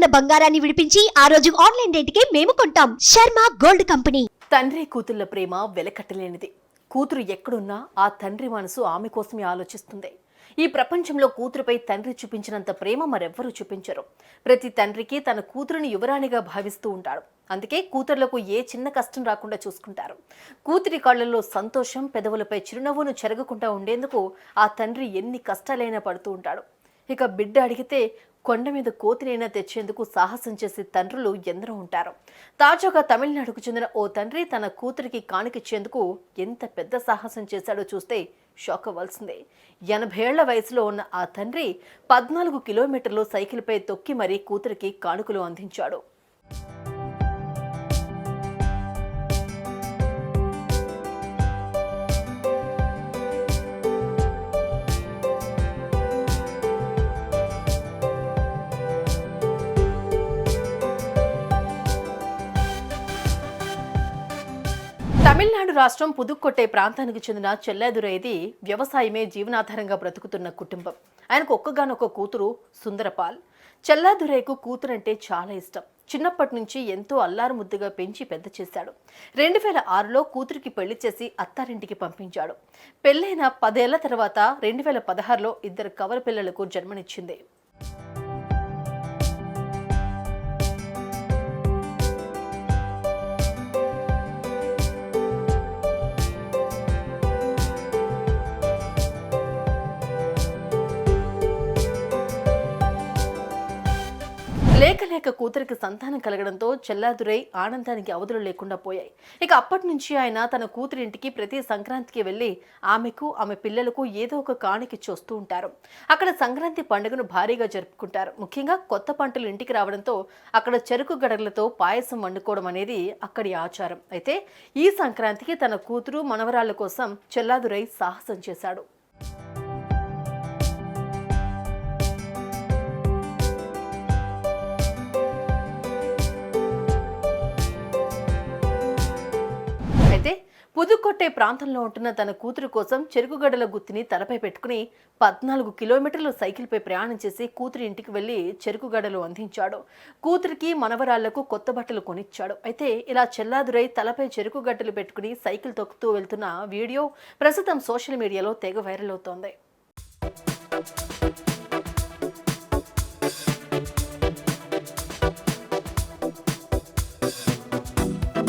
ఉన్న బంగారాన్ని విడిపించి ఆ రోజు ఆన్లైన్ రేటుకే మేము కొంటాం. Sharma gold company. తండ్రి కూతుళ్ళ ప్రేమ వెలకట్టలేనిది. కూతురు ఎక్కడున్నా ఆ తండ్రి మనసు ఆమె కోసమే ఆలోచిస్తుంది. ఈ ప్రపంచంలో కూతురుపై తండ్రి చూపించినంత ప్రేమ మరెవ్వరూ చూపించరు. ప్రతి తండ్రికి తన కూతురుని యువరాణిగా భావిస్తూ ఉంటాడు. అందుకే కూతుర్లకు ఏ చిన్న కష్టం రాకుండా చూసుకుంటారు. కూతురి కళ్ళల్లో సంతోషం పెదవులపై చిరునవ్వును చెరగకుండా ఉండేందుకు ఆ తండ్రి ఎన్ని కష్టాలైనా పడుతూ ఉంటాడు. ఇక బిడ్డ అడిగితే కొండ మీద కోతినైనా తెచ్చేందుకు సాహసం చేసే తండ్రులు ఎందరో ఉంటారు. తాజాగా తమిళనాడుకు చెందిన ఓ తండ్రి తన కూతురికి కానికిచ్చేందుకు ఎంత పెద్ద సాహసం చేశాడో చూస్తే షాక్ అవ్వాల్సిందే. ఎనభై ఏళ్ళ వయసులో ఉన్న ఆ తండ్రి పద్నాలుగు కిలోమీటర్లు సైకిల్పై తొక్కి మరీ కూతురికి కానుకలు అందించాడు. తమిళనాడు రాష్ట్రం పుదుక్కొట్టే ప్రాంతానికి చెందిన చెల్లాదురైది వ్యవసాయమే జీవనాధారంగా బ్రతుకుతున్న కుటుంబం. ఆయనకు ఒక్కగానొక్క కూతురు సుందరపాల్. చెల్లాదురైకు కూతురంటే చాలా ఇష్టం. చిన్నప్పటి నుంచి ఎంతో అల్లారు ముద్దుగా పెంచి పెద్ద చేశాడు. రెండు వేల ఆరులో కూతురికి పెళ్ళి చేసి అత్తారింటికి పంపించాడు. పెళ్ళైన పదేళ్ళ తర్వాత రెండు వేల పదహారులో ఇద్దరు కవర్ పిల్లలకు జన్మనిచ్చింది. లేక లేక కూతురికి సంతానం కలగడంతో చెల్లాదురై ఆనందానికి అవధులు లేకుండా పోయాయి. ఇక అప్పటి నుంచి ఆయన తన కూతురింటికి ప్రతి సంక్రాంతికి వెళ్ళి ఆమెకు ఆమె పిల్లలకు ఏదో ఒక కాణికి చూస్తూ ఉంటారు. అక్కడ సంక్రాంతి పండుగను భారీగా జరుపుకుంటారు. ముఖ్యంగా కొత్త పంటలు ఇంటికి రావడంతో అక్కడ చెరుకు గడగలతో పాయసం వండుకోవడం అనేది అక్కడి ఆచారం. అయితే ఈ సంక్రాంతికి తన కూతురు మనవరాళ్ళ కోసం చెల్లాదురై సాహసం చేశాడు. పుదుకొట్టే ప్రాంతంలో ఉంటున్న తన కూతురు కోసం చెరుకుగడల గుత్తిని తలపై పెట్టుకుని పద్నాలుగు కిలోమీటర్లు సైకిల్పై ప్రయాణం చేసి కూతురి ఇంటికి వెళ్ళి చెరుకుగడలు అందించాడు. కూతురికి మనవరాళ్ళకు కొత్త బట్టలు కొనిచ్చాడు. అయితే ఇలా చెల్లాదురై తలపై చెరుకుగడ్డలు పెట్టుకుని సైకిల్ తొక్కుతూ వెళ్తున్న వీడియో ప్రస్తుతం సోషల్ మీడియాలో తెగ వైరల్ అవుతోంది.